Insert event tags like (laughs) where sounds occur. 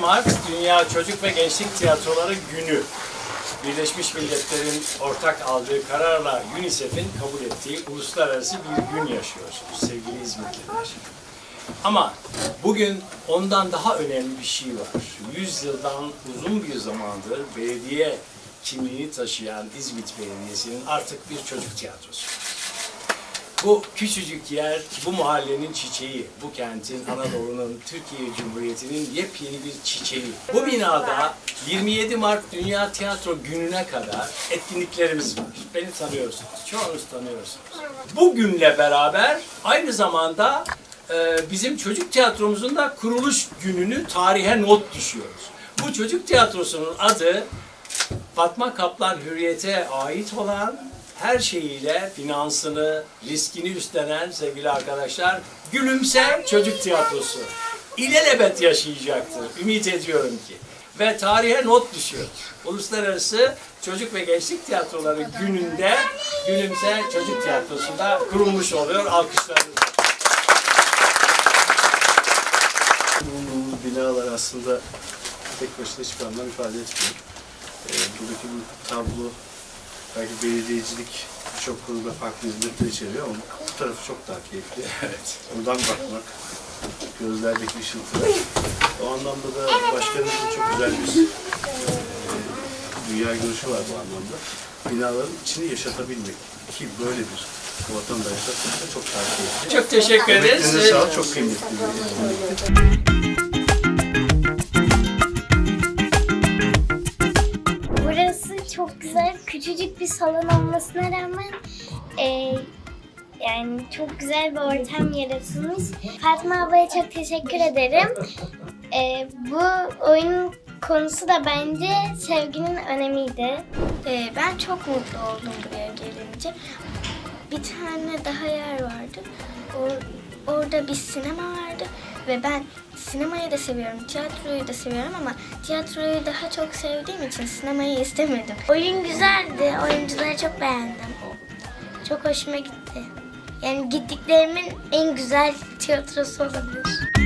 Mart Dünya Çocuk ve Gençlik Tiyatroları Günü. Birleşmiş Milletler'in ortak aldığı kararla UNICEF'in kabul ettiği uluslararası bir gün yaşıyorsunuz sevgili İzmitliler. Ama bugün ondan daha önemli bir şey var. 100 yıldan uzun bir zamandır belediye kimliğini taşıyan İzmit Belediyesi'nin artık bir çocuk tiyatrosu. Bu küçücük yer, bu mahallenin çiçeği, bu kentin, Anadolu'nun, Türkiye Cumhuriyeti'nin yepyeni bir çiçeği. Bu binada 27 Mart Dünya Tiyatro Günü'ne kadar etkinliklerimiz var. Beni tanıyorsunuz, çoğunuz tanıyorsunuz. Bu günle beraber aynı zamanda e, bizim çocuk tiyatromuzun da kuruluş gününü tarihe not düşüyoruz. Bu çocuk tiyatrosunun adı Fatma Kaplan Hürriyet'e ait olan her şeyiyle finansını, riskini üstlenen sevgili arkadaşlar Gülümse Çocuk Tiyatrosu. İlelebet yaşayacaktır. Ümit ediyorum ki. Ve tarihe not düşüyor. Uluslararası Çocuk ve Gençlik Tiyatroları gününde Gülümse Çocuk Tiyatrosu'nda kurulmuş oluyor. Alkışlarınızla. Bulunduğumuz binalar aslında tek başına hiçbir anlam ifade etmiyor. Ee, buradaki bu tablo belki belediyecilik birçok konuda farklı hizmetler içeriyor ama bu tarafı çok daha keyifli. (laughs) Evet. Buradan bakmak, gözlerdeki ışıltılar. O anlamda da başkanımızın çok güzel bir e, dünya görüşü var bu anlamda. Binaların içini yaşatabilmek ki böyle bir da çok daha keyifli. Çok teşekkür ederiz. Emeklerinize sağlık, çok kıymetli bir etkinlik. Güzel, küçücük bir salon olmasına rağmen e, yani çok güzel bir ortam yaratılmış. Fatma ablaya çok teşekkür ederim. E, bu oyunun konusu da bence sevginin önemiydi. E, ben çok mutlu oldum buraya gelince. Bir tane daha yer vardı. O, orada bir sinema vardı ve ben sinemayı da seviyorum, tiyatroyu da seviyorum ama tiyatroyu daha çok sevdiğim için sinemayı istemedim. Oyun güzeldi, oyuncuları çok beğendim. Çok hoşuma gitti. Yani gittiklerimin en güzel tiyatrosu olabilir.